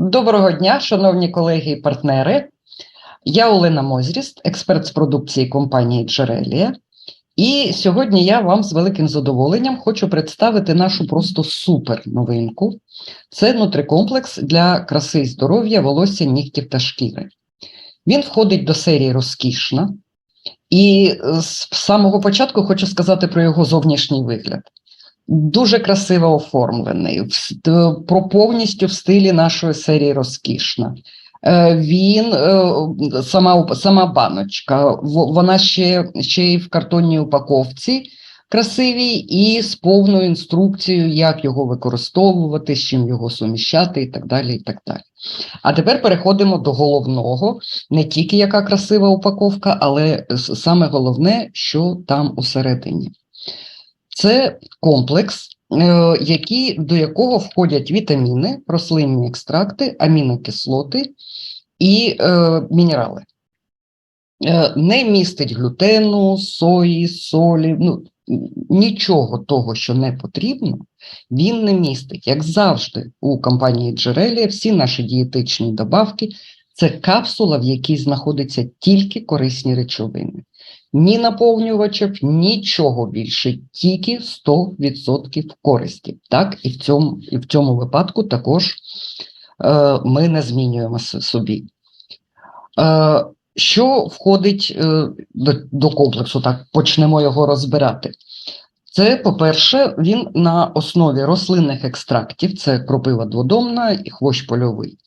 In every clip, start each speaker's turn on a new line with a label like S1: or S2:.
S1: Доброго дня, шановні колеги і партнери. Я Олена Мозріст, експерт з продукції компанії Джерелія. І сьогодні я вам з великим задоволенням хочу представити нашу просто супер новинку. Це нутрикомплекс для краси і здоров'я, волосся, нігтів та шкіри. Він входить до серії розкішна. І з самого початку хочу сказати про його зовнішній вигляд. Дуже красиво оформлений, про повністю в стилі нашої серії розкішна. Е, Він е, сама, сама баночка, вона ще, ще й в картонній упаковці красивій, і з повною інструкцією, як його використовувати, з чим його суміщати, і так далі. І так далі. А тепер переходимо до головного, не тільки яка красива упаковка, але саме головне, що там усередині. Це комплекс, е, які, до якого входять вітаміни, рослинні екстракти, амінокислоти і е, мінерали. Е, не містить глютену, сої, солі, ну, нічого того, що не потрібно, він не містить. Як завжди, у компанії Джерелія всі наші дієтичні добавки це капсула, в якій знаходяться тільки корисні речовини. Ні наповнювачів, нічого більше, тільки 100% користі. Так, і в цьому, і в цьому випадку також е, ми не змінюємо собі. Е, що входить е, до, до комплексу? Так, почнемо його розбирати. Це, по-перше, він на основі рослинних екстрактів, це кропива дводомна і хвощ польовий,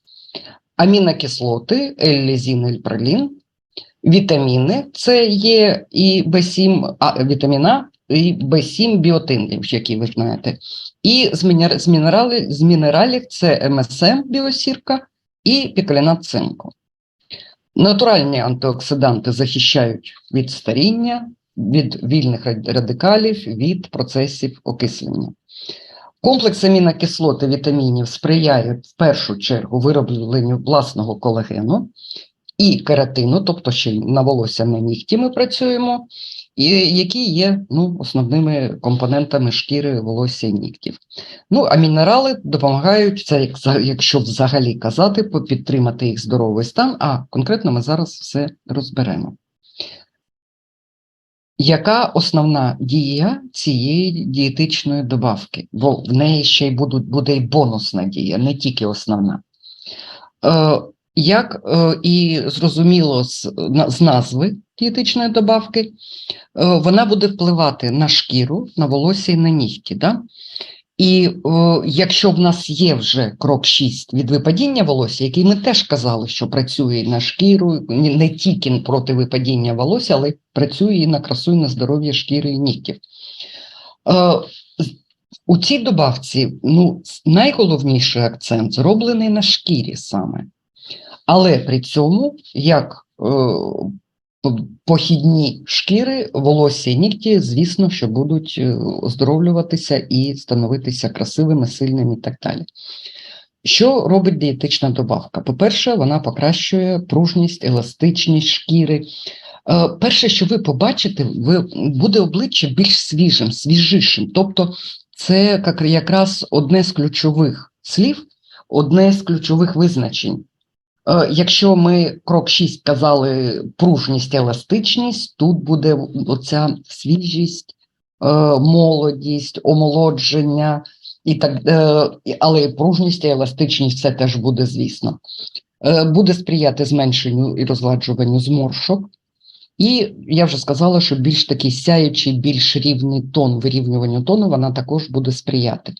S1: амінокислоти, еллізін, ельпролін, вітаміни, це є і B7, а, вітаміна, і B7 біотин, які ви знаєте. І з, мінер, з, мінералів це МСМ біосірка і пікалінат цинку. Натуральні антиоксиданти захищають від старіння, від вільних радикалів, від процесів окислення. Комплекс амінокислот і вітамінів сприяє в першу чергу виробленню власного колагену і кератину, тобто ще й на волосся на нігті ми працюємо, і які є ну, основними компонентами шкіри, волосся і нігтів. Ну, а мінерали допомагають, це якщо взагалі казати, підтримати їх здоровий стан, а конкретно ми зараз все розберемо. Яка основна дія цієї дієтичної добавки? Бо в неї ще й будуть, буде й бонусна дія, не тільки основна. Е, як е, і зрозуміло з, з назви дієтичної добавки, е, вона буде впливати на шкіру, на волосся і на нігті. Да? І е, якщо в нас є вже крок 6 від випадіння волосся, який ми теж казали, що працює і на шкіру, не тільки проти випадіння волосся, але працює і на красу, і на здоров'я шкіри і нігтів. Е, у цій добавці ну, найголовніший акцент зроблений на шкірі саме. Але при цьому, як е, похідні шкіри, волосся і нігті, звісно, що будуть е, оздоровлюватися і становитися красивими, сильними і так далі. Що робить дієтична добавка? По-перше, вона покращує пружність, еластичність шкіри. Е, Перше, що ви побачите, ви, буде обличчя більш свіжим, свіжішим. Тобто, це якраз одне з ключових слів, одне з ключових визначень. Е, Якщо ми крок 6 казали пружність, еластичність, тут буде оця свіжість, е, молодість, омолодження, і так, е, але і пружність і еластичність це теж буде, звісно. Буде сприяти зменшенню і розгладжуванню зморшок. І я вже сказала, що більш такий сяючий, більш рівний тон, вирівнюванню тону, вона також буде сприяти.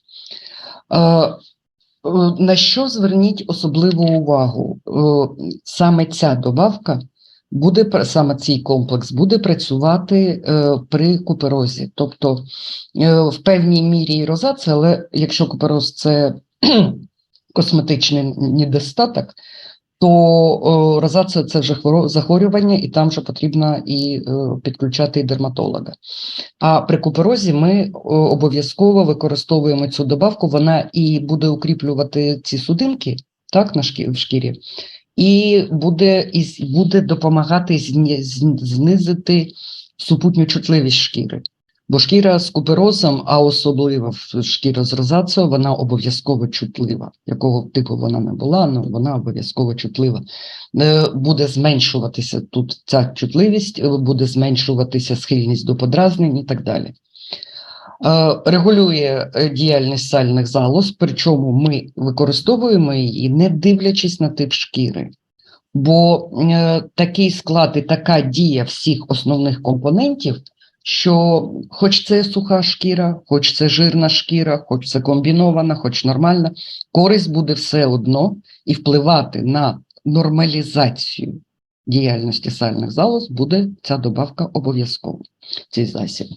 S1: Е, На що зверніть особливу увагу? Е, Саме ця добавка буде саме цей комплекс буде працювати е, при куперозі, тобто в певній мірі роза, розація, але якщо купероз це косметичний недостаток, то о, розація це вже захворювання, і там вже потрібно і е, підключати і дерматолога. А при куперозі ми о, обов'язково використовуємо цю добавку, вона і буде укріплювати ці судинки так, на шкі, в шкірі, і буде, і буде допомагати знизити супутню чутливість шкіри. Бо шкіра з куперозом, а особливо шкіра з розацією, вона обов'язково чутлива. Якого типу вона не була, але вона обов'язково чутлива. Е, буде зменшуватися тут ця чутливість, е, буде зменшуватися схильність до подразнень і так далі. Регулює діяльність сальних залоз, причому ми використовуємо її, не дивлячись на тип шкіри. Бо е, такий склад і така дія всіх основних компонентів, що хоч це суха шкіра, хоч це жирна шкіра, хоч це комбінована, хоч нормальна, користь буде все одно і впливати на нормалізацію діяльності сальних залоз буде ця добавка обов'язково, цей засіб.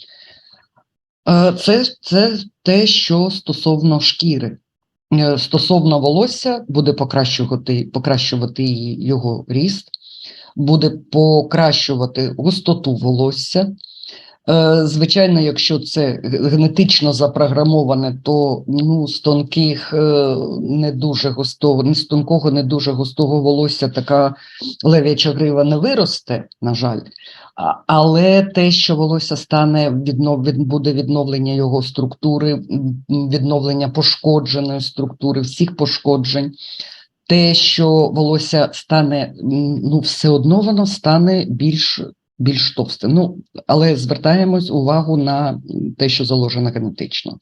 S1: Е, це, Це те, що стосовно шкіри. Е, стосовно волосся, буде покращувати покращувати його ріст, буде покращувати густоту волосся. Е, звичайно, якщо це генетично запрограмоване, то ну, з тонких е, не дуже густого, з тонкого, не дуже густого волосся така лев'яча грива не виросте, на жаль. Але те, що волосся стане віднов, буде відновлення його структури, відновлення пошкодженої структури, всіх пошкоджень, те, що волосся стане, ну все одно воно стане більш більш товстим. Ну, але звертаємось увагу на те, що заложено генетично.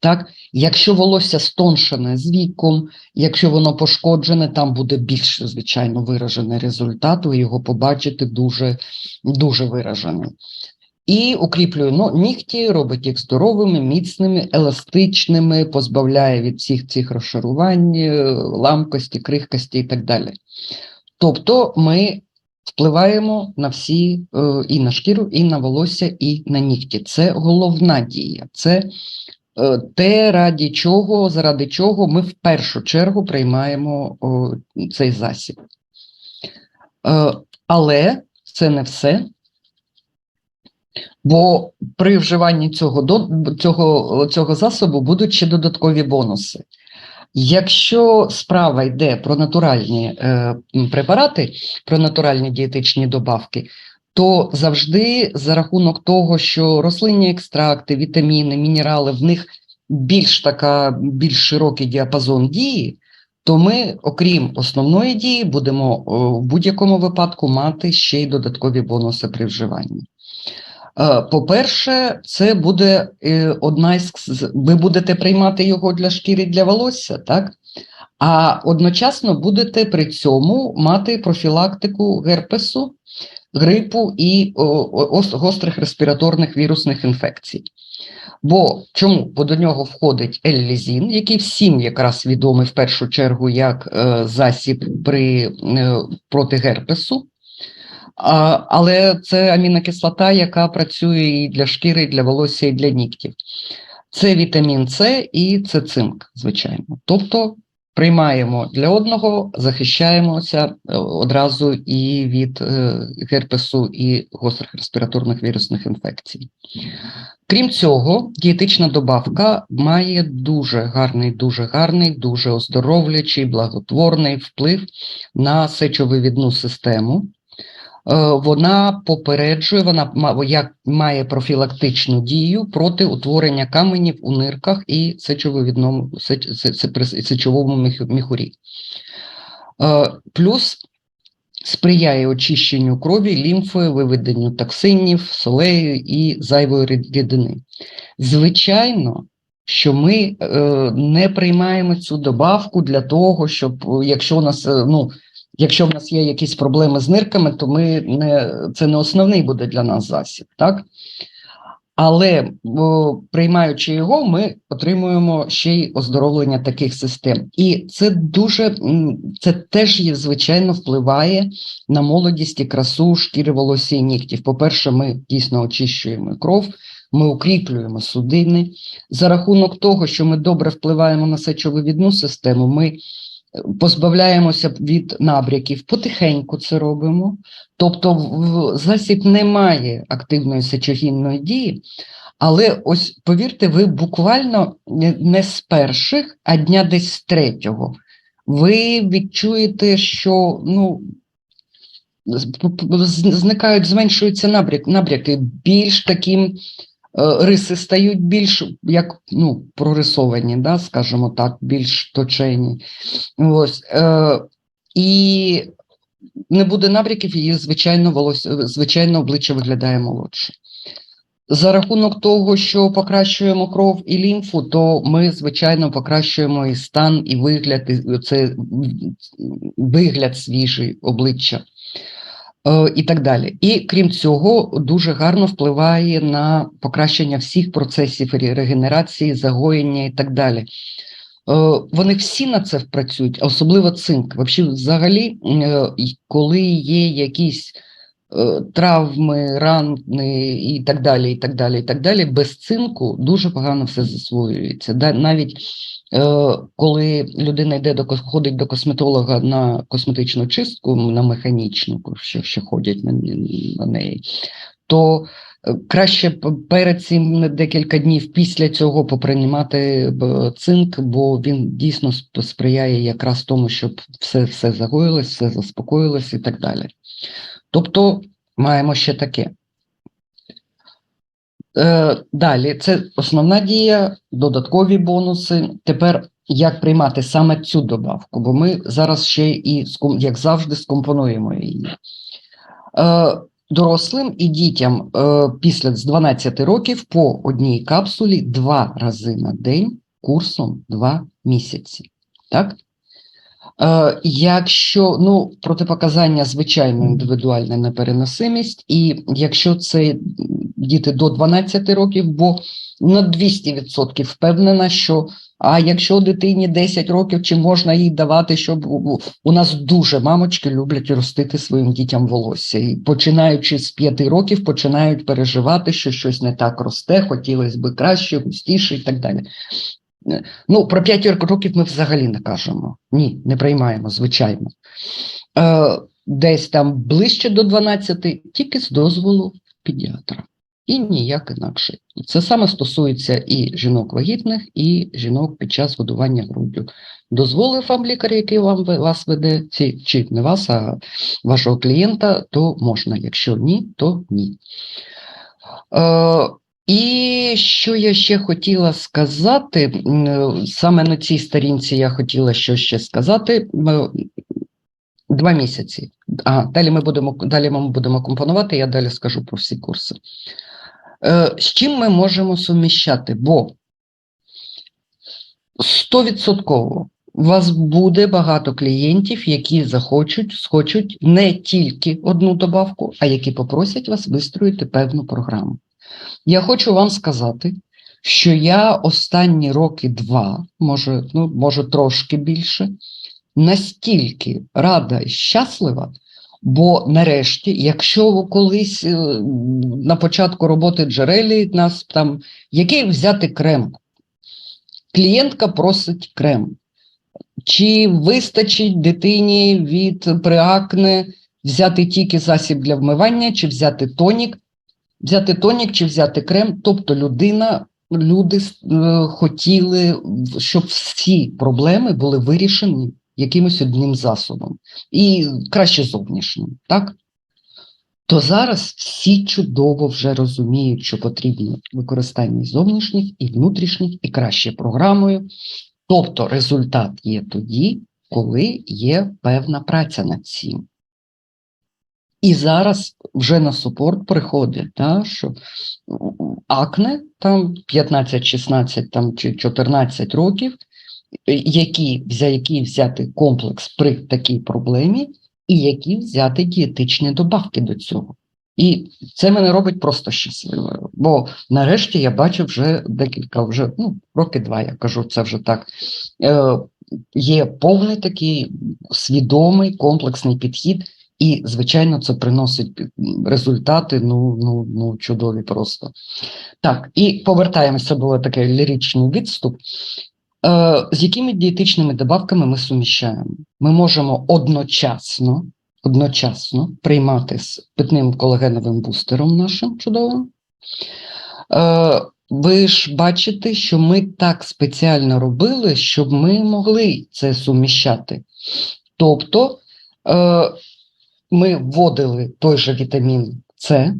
S1: Так, Якщо волосся стоншене з віком, якщо воно пошкоджене, там буде більш, звичайно, виражений результат, ви його побачите дуже дуже виражений. І укріплює ну, нігті, робить їх здоровими, міцними, еластичними, позбавляє від всіх цих розшарувань, ламкості, крихкості і так далі. Тобто ми впливаємо на всі е, і на шкіру, і на волосся, і на нігті. Це головна дія. Це е, те, раді чого, заради чого ми в першу чергу приймаємо цей засіб. Е, але це не все. Бо при вживанні цього цього, цього засобу будуть ще додаткові бонуси. Якщо справа йде про натуральні е, препарати, про натуральні дієтичні добавки, то завжди за рахунок того, що рослинні екстракти, вітаміни, мінерали, в них більш така, більш широкий діапазон дії, то ми, окрім основної дії, будемо в будь-якому випадку мати ще й додаткові бонуси при вживанні. Е, по-перше, це буде е, одна із ви будете приймати його для шкіри для волосся, так? А одночасно будете при цьому мати профілактику герпесу, грипу і гострих респіраторних вірусних інфекцій. Бо чому? Бо до нього входить еллізін, який всім якраз відомий в першу чергу як е, засіб при, проти герпесу. А, Але це амінокислота, яка працює і для шкіри, і для волосся, і для нігтів. Це вітамін С і це цинк, звичайно. Тобто приймаємо для одного, захищаємося е, одразу і від е, герпесу і гострих респіраторних вірусних інфекцій. Крім цього, дієтична добавка має дуже гарний, дуже гарний, дуже оздоровлюючий, благотворний вплив на сечовивідну систему. Е, вона попереджує, вона як має профілактичну дію проти утворення каменів у нирках і сечовому сечовому міхурі. Е, плюс сприяє очищенню крові, лімфою, виведенню токсинів, солею і зайвої рідини. Звичайно, що ми е, не приймаємо цю добавку для того, щоб якщо у нас ну, Якщо в нас є якісь проблеми з нирками, то ми не це не основний буде для нас засіб, так? Але о, приймаючи його, ми отримуємо ще й оздоровлення таких систем. І це дуже це теж є, звичайно впливає на молодість і красу шкіри волосся і нігтів. По-перше, ми дійсно очищуємо кров, ми укріплюємо судини. За рахунок того, що ми добре впливаємо на сечовивідну систему, ми позбавляємося від набряків, потихеньку це робимо. Тобто, засіб не має активної сечогінної дії, але ось повірте, ви буквально не з перших, а дня десь з третього. Ви відчуєте, що ну, зникають, зменшуються набряки, набряки більш таким риси стають більш як ну, прорисовані, да, скажімо так, більш точені. Ось, е, і не буде набряків, і звичайно, волосся, звичайно, обличчя виглядає молодше. За рахунок того, що покращуємо кров і лімфу, то ми, звичайно, покращуємо і стан, і вигляд, і це вигляд свіжий обличчя е, і так далі. І крім цього, дуже гарно впливає на покращення всіх процесів регенерації, загоєння і так далі. Е, вони всі на це працюють, особливо цинк. Взагалі, е, коли є якісь Е, травми, рани і так далі, і так далі, і так далі, без цинку дуже погано все засвоюється. Навіть е, коли людина йде до ходить до косметолога на косметичну чистку, на механічну, що ще ходять на, на неї, то е, Краще перед цим декілька днів після цього поприймати цинк, бо він дійсно сприяє якраз тому, щоб все все загоїлось, все заспокоїлось і так далі. Тобто маємо ще таке. Е, Далі, це основна дія, додаткові бонуси. Тепер як приймати саме цю добавку, бо ми зараз ще і, як завжди, скомпонуємо її. Е, Дорослим і дітям е, після з 12 років по одній капсулі два рази на день курсом 2 місяці. Так? Е, якщо ну, протипоказання, звичайно, індивідуальна непереносимість, і якщо це діти до 12 років, бо на 200% впевнена, що а якщо дитині 10 років, чи можна їй давати, щоб у нас дуже мамочки люблять ростити своїм дітям волосся, і починаючи з 5 років, починають переживати, що щось не так росте, хотілося б краще, густіше і так далі. Ну, про 5 років ми взагалі не кажемо. Ні, не приймаємо, звичайно. Е, Десь там ближче до 12, тільки з дозволу педіатра. І ніяк інакше. Це саме стосується і жінок вагітних, і жінок під час годування груддю. Дозволив вам лікар, який вам вас веде, чи не вас, а вашого клієнта, то можна. Якщо ні, то ні. Е, і що я ще хотіла сказати, саме на цій сторінці я хотіла що ще сказати. Два місяці. А далі ми будемо далі ми будемо компонувати, я далі скажу про всі курси. Е, З чим ми можемо суміщати? Бо стовідсотково у вас буде багато клієнтів, які захочуть, схочуть не тільки одну добавку, а які попросять вас вистроїти певну програму. Я хочу вам сказати, що я останні роки два, може, ну, може трошки більше, настільки рада і щаслива, бо нарешті, якщо колись е, на початку роботи джерелі нас там, який взяти крем, клієнтка просить крем. Чи вистачить дитині від приакне взяти тільки засіб для вмивання, чи взяти тонік? Взяти тонік чи взяти крем, тобто людина, люди е, хотіли, щоб всі проблеми були вирішені якимось одним засобом, і краще зовнішнім, так? То зараз всі чудово вже розуміють, що потрібно використання зовнішніх і внутрішніх, і краще програмою. Тобто результат є тоді, коли є певна праця над цим. І зараз вже на супорт приходить, да, що акне там 15-16 там, чи 14 років, які, за які взяти комплекс при такій проблемі, і які взяти дієтичні добавки до цього. І це мене робить просто щасливою. Бо нарешті я бачу вже декілька, вже ну, роки два, я кажу, це вже так. Е, Є повний такий свідомий комплексний підхід. І, звичайно, це приносить результати ну, ну, ну, чудові просто. Так, і повертаємося, було такий ліричний відступ. Е, З якими дієтичними добавками ми суміщаємо? Ми можемо одночасно одночасно приймати з питним колагеновим бустером нашим чудовим. Е, Ви ж бачите, що ми так спеціально робили, щоб ми могли це суміщати. Тобто, е, ми вводили той же вітамін С,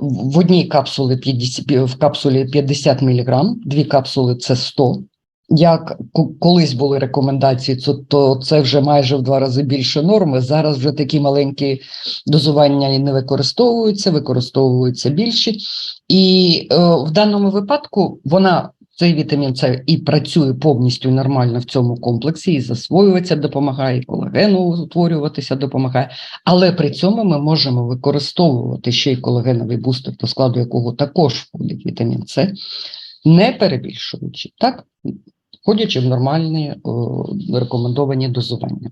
S1: в одній капсулі 50, в капсулі 50 мг, дві капсули це 100. Як колись були рекомендації, то, то це вже майже в два рази більше норми. Зараз вже такі маленькі дозування і не використовуються, використовуються більші. І е, в даному випадку вона цей вітамін С і працює повністю нормально в цьому комплексі, і засвоюватися допомагає, і колагену утворюватися допомагає. Але при цьому ми можемо використовувати ще й колагеновий бустер, до складу якого також входить вітамін С, не перебільшуючи, так? Входячи в нормальні о, рекомендовані дозування.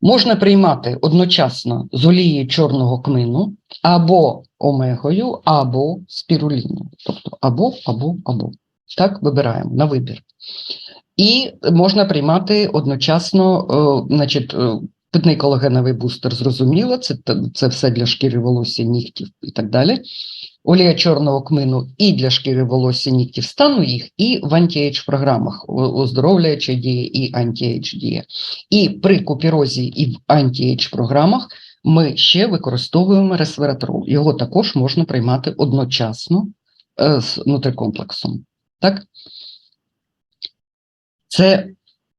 S1: Можна приймати одночасно з олією чорного кмину або омегою, або спіруліною. Тобто або, або, або. Так, вибираємо на вибір. І можна приймати одночасно, е, значить, е, питний колагеновий бустер, зрозуміло, це, це все для шкіри волосся, нігтів і так далі. Олія чорного кмину і для шкіри волосся, нігтів стану їх, і в анті-ейдж програмах оздоровлююча дія і анті-ейдж дія. І при купірозі і в анті-ейдж програмах ми ще використовуємо ресвератрол. Його також можна приймати одночасно е, з нутрикомплексом. Так? Це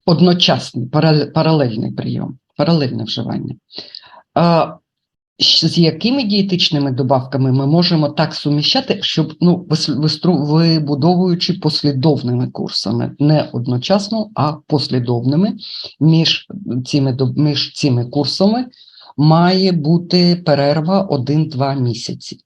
S1: одночасний паралельний прийом, паралельне вживання. З якими дієтичними добавками ми можемо так суміщати, щоб ну, вибудовуючи послідовними курсами, не одночасно, а послідовними між цими, між цими курсами має бути перерва 1-2 місяці.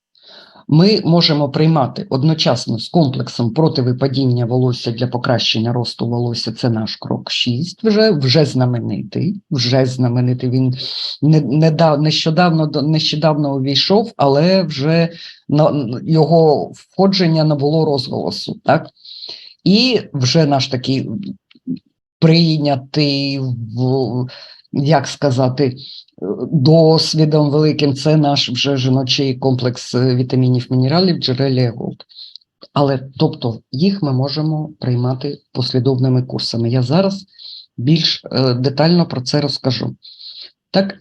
S1: Ми можемо приймати одночасно з комплексом противипадіння волосся для покращення росту волосся. Це наш крок 6, вже, вже знаменитий. Вже знаменитий. Він не, не дав, нещодавно, нещодавно увійшов, але вже на, його входження набуло розголосу. Так? І вже наш такий прийнятий, як сказати, досвідом великим це наш вже жіночий комплекс е, вітамінів, мінералів, джерелія Голд. Але тобто їх ми можемо приймати послідовними курсами. Я зараз більш е, детально про це розкажу. Так,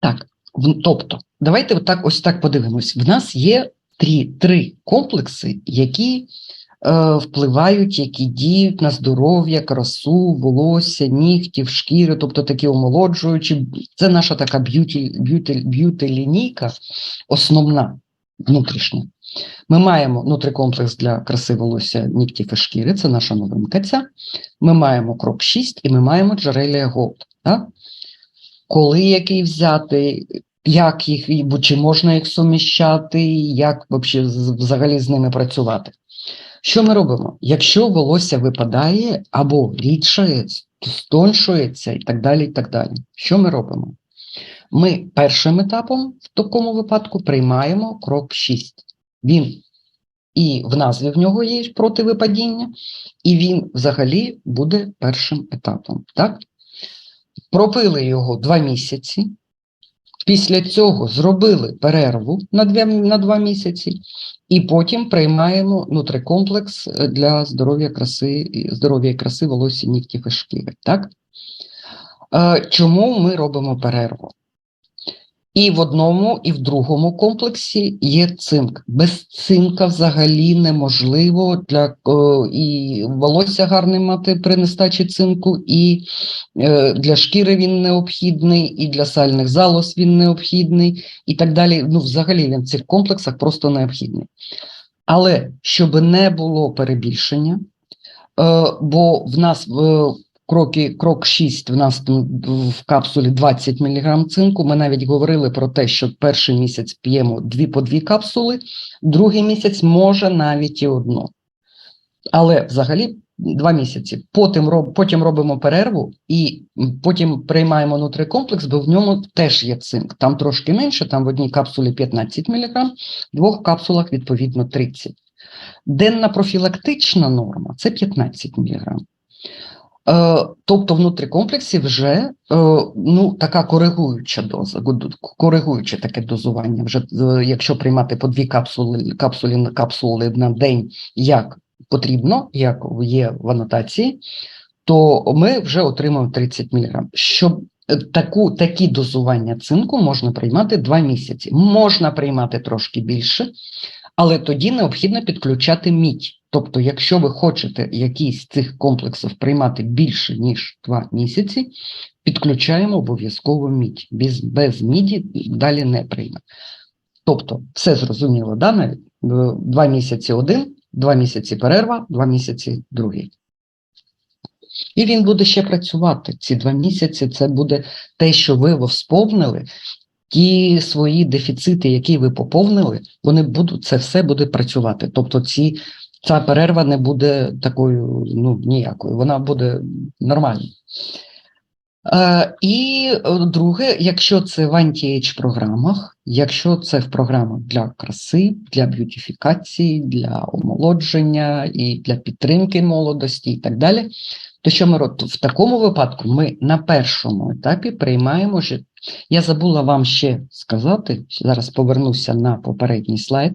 S1: Так, тобто, давайте отак, ось так подивимось. В нас є три, три комплекси, які е, впливають, які діють на здоров'я, красу, волосся, нігтів, шкіри, тобто такі омолоджуючі. Це наша така б'юті, б'юті, б'юті лінійка, основна внутрішня. Ми маємо нутрикомплекс для краси волосся, нігтів і шкіри, це наша новинка ця. Ми маємо кроп 6 і ми маємо джерелія Голд. Коли який взяти, як їх, чи можна їх суміщати, як взагалі з ними працювати. Що ми робимо? Якщо волосся випадає або рідшає, стоншується і так далі, і так далі. Що ми робимо? Ми першим етапом в такому випадку приймаємо крок 6. Він і в назві в нього є противипадіння, і він взагалі буде першим етапом. Так? пропили його два місяці. Після цього зробили перерву на два, на два місяці, і потім приймаємо нутрикомплекс е, для здоров'я краси, здоров'я краси волосся, нігтів і шкіри. Так? Е, Чому ми робимо перерву? І в одному, і в другому комплексі є цинк. Без цинка взагалі неможливо для е, і волосся гарне мати при нестачі цинку, і е, для шкіри він необхідний, і для сальних залоз він необхідний, і так далі. Ну, взагалі він в цих комплексах просто необхідний. Але щоб не було перебільшення, е, бо в нас в крокі, крок 6 в нас в капсулі 20 мг цинку. Ми навіть говорили про те, що перший місяць п'ємо дві по дві капсули, другий місяць може навіть і одну. Але взагалі два місяці. Потім, роб, потім робимо перерву і потім приймаємо нутрикомплекс, бо в ньому теж є цинк. Там трошки менше, там в одній капсулі 15 мг, в двох капсулах відповідно 30. Денна профілактична норма це 15 мг. Е, Тобто в нутрикомплексі вже е, ну, така коригуюча доза, гу- коригуюче таке дозування. Вже е, якщо приймати по дві капсули, капсулі, капсули на день, як потрібно, як є в анотації, то ми вже отримуємо 30 мг. Щоб таку, такі дозування цинку можна приймати 2 місяці. Можна приймати трошки більше, але тоді необхідно підключати мідь. Тобто, якщо ви хочете якийсь з цих комплексів приймати більше, ніж 2 місяці, підключаємо обов'язково мідь. Без, без міді далі не прийме. Тобто, все зрозуміло, да? Е, Два місяці один, два місяці перерва, два місяці другий. І він буде ще працювати. Ці два місяці це буде те, що ви восповнили, ті свої дефіцити, які ви поповнили, вони будуть, це все буде працювати. Тобто ці, ця перерва не буде такою ну, ніякою, вона буде нормальною. Е, і е, друге, якщо це в анті-ейдж програмах, якщо це в програмах для краси, для б'ютифікації, для омолодження і для підтримки молодості і так далі, то що ми робимо? В такому випадку ми на першому етапі приймаємо жит- Я забула вам ще сказати, зараз повернуся на попередній слайд.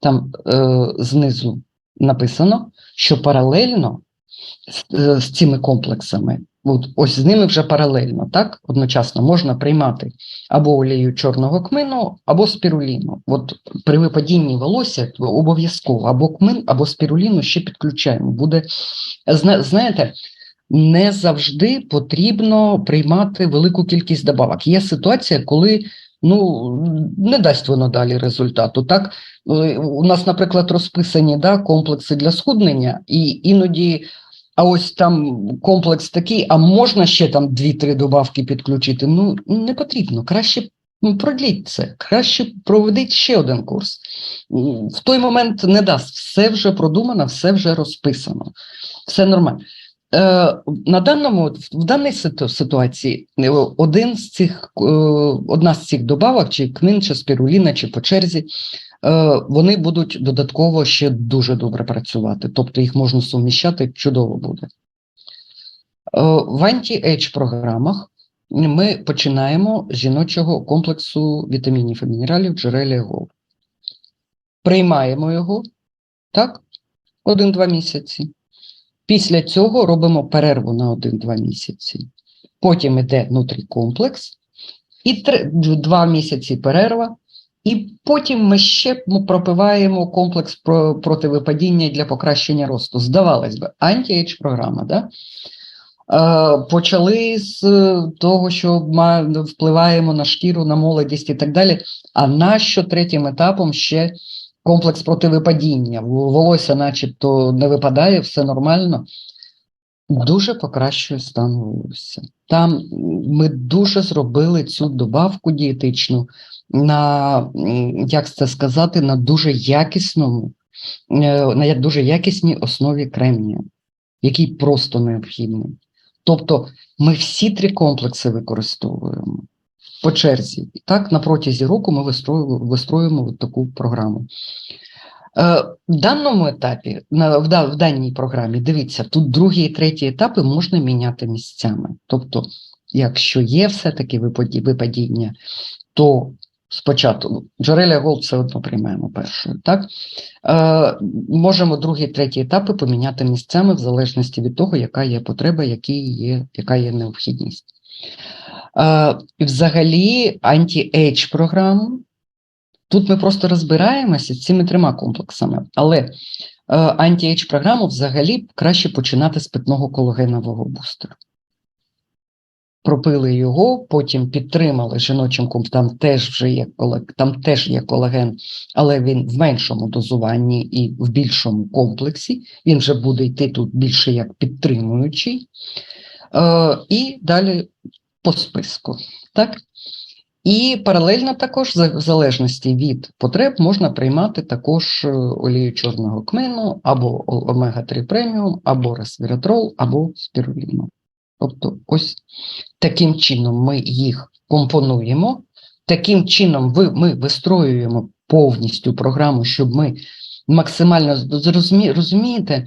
S1: Там е, знизу написано, що паралельно з, е, з цими комплексами, от, ось з ними вже паралельно, так, одночасно можна приймати або олію чорного кмину, або спіруліну. От при випадінні волосся обов'язково або кмин, або спіруліну ще підключаємо. Буде, зна- знаєте, не завжди потрібно приймати велику кількість добавок. Є ситуація, коли ну, не дасть воно далі результату. Так? Е, У нас, наприклад, розписані да, комплекси для схуднення, і іноді, а ось там комплекс такий, а можна ще там 2-3 добавки підключити. Ну, не потрібно. Краще ну, продліть це, краще проведіть ще один курс. В той момент не дасть. Все вже продумано, все вже розписано, все нормально. Е, На даному в даній ситуації е, один з цих е, одна з цих добавок, чи кмин, чи спіруліна, чи по черзі, вони будуть додатково ще дуже добре працювати. Тобто їх можна суміщати, чудово буде. В анті-ейдж програмах ми починаємо з жіночого комплексу вітамінів і мінералів Джерелія Голд. Приймаємо його так, один-два місяці. Після цього робимо перерву на 1-2 місяці. Потім йде нутрікомплекс, і 2 місяці перерва. І потім ми ще пропиваємо комплекс про, проти для покращення росту. Здавалось би, анті-ейдж програма. Да? Е, почали з того, що впливаємо на шкіру, на молодість і так далі. А нащо третім етапом ще комплекс проти випадіння? Волосся, начебто, не випадає, все нормально. Дуже покращує стан волосся. Там ми дуже зробили цю добавку дієтичну на, як це сказати, на дуже якісному, е, на дуже якісній основі кремнію, який просто необхідний. Тобто ми всі три комплекси використовуємо по черзі. І так, на протязі року ми вистроюємо, таку програму. Е, В даному етапі, в, даній програмі, дивіться, тут другий і третій етапи можна міняти місцями. Тобто, якщо є все-таки випаді- випадіння, то спочатку джерелля Голд все одно приймаємо першою. Так? Е, можемо другий, третій етапи поміняти місцями в залежності від того, яка є потреба, які є, яка є необхідність. Е, взагалі, анті-ейдж програму. Тут ми просто розбираємося цими трьома комплексами, але е, анті-ейдж програму взагалі краще починати з питного колагенового бустера. Пропили його, потім підтримали жіночим комп, там теж вже є там теж є колаген, але він в меншому дозуванні і в більшому комплексі. Він вже буде йти тут більше як підтримуючий. Е, і далі по списку. Так? І паралельно також, в залежності від потреб, можна приймати також е, олію чорного кмину, або омега-3 преміум, або ресвератрол, або спіруліну. Тобто, ось таким чином ми їх компонуємо, таким чином ми вистроюємо повністю програму, щоб ми максимально зрозумі, розумієте,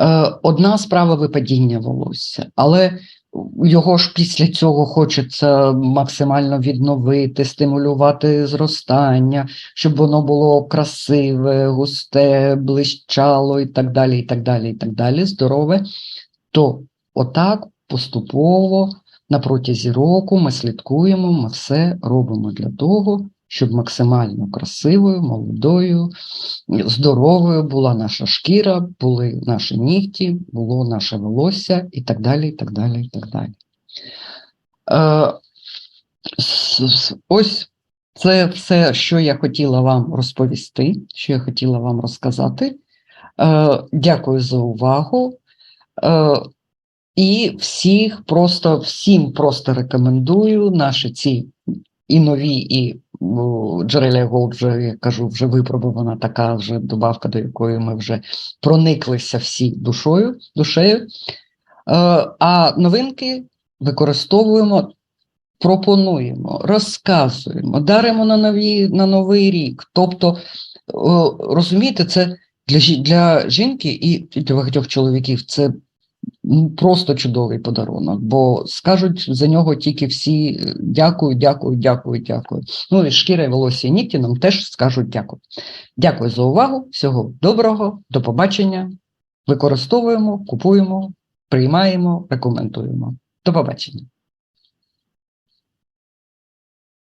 S1: е, одна справа випадіння волосся, але його ж після цього хочеться максимально відновити, стимулювати зростання, щоб воно було красиве, густе, блищало і так далі, і так далі, і так далі, здорове. То отак поступово на протязі року ми слідкуємо, ми все робимо для того, щоб максимально красивою, молодою, здоровою була наша шкіра, були наші нігті, було наше волосся і так далі. і так далі, і так далі. Е, с- с- Ось це все, що я хотіла вам розповісти, що я хотіла вам розказати. Е, Дякую за увагу. Е, І всіх просто всім просто рекомендую наші ці і нові, і о, джерелія Gold, вже я кажу, вже випробувана така вже добавка, до якої ми вже прониклися всі душою, душею. Е, А новинки використовуємо, пропонуємо, розказуємо, даримо на, нові, на новий рік. Тобто, розумієте, це для, для жінки і для багатьох чоловіків це ну, просто чудовий подарунок, бо скажуть за нього тільки всі е, дякую, дякую, дякую, дякую. Ну і шкіра і волосся і нігті нам теж скажуть дякую. Дякую за увагу. Всього доброго, до побачення. Використовуємо, купуємо, приймаємо, рекомендуємо. До побачення.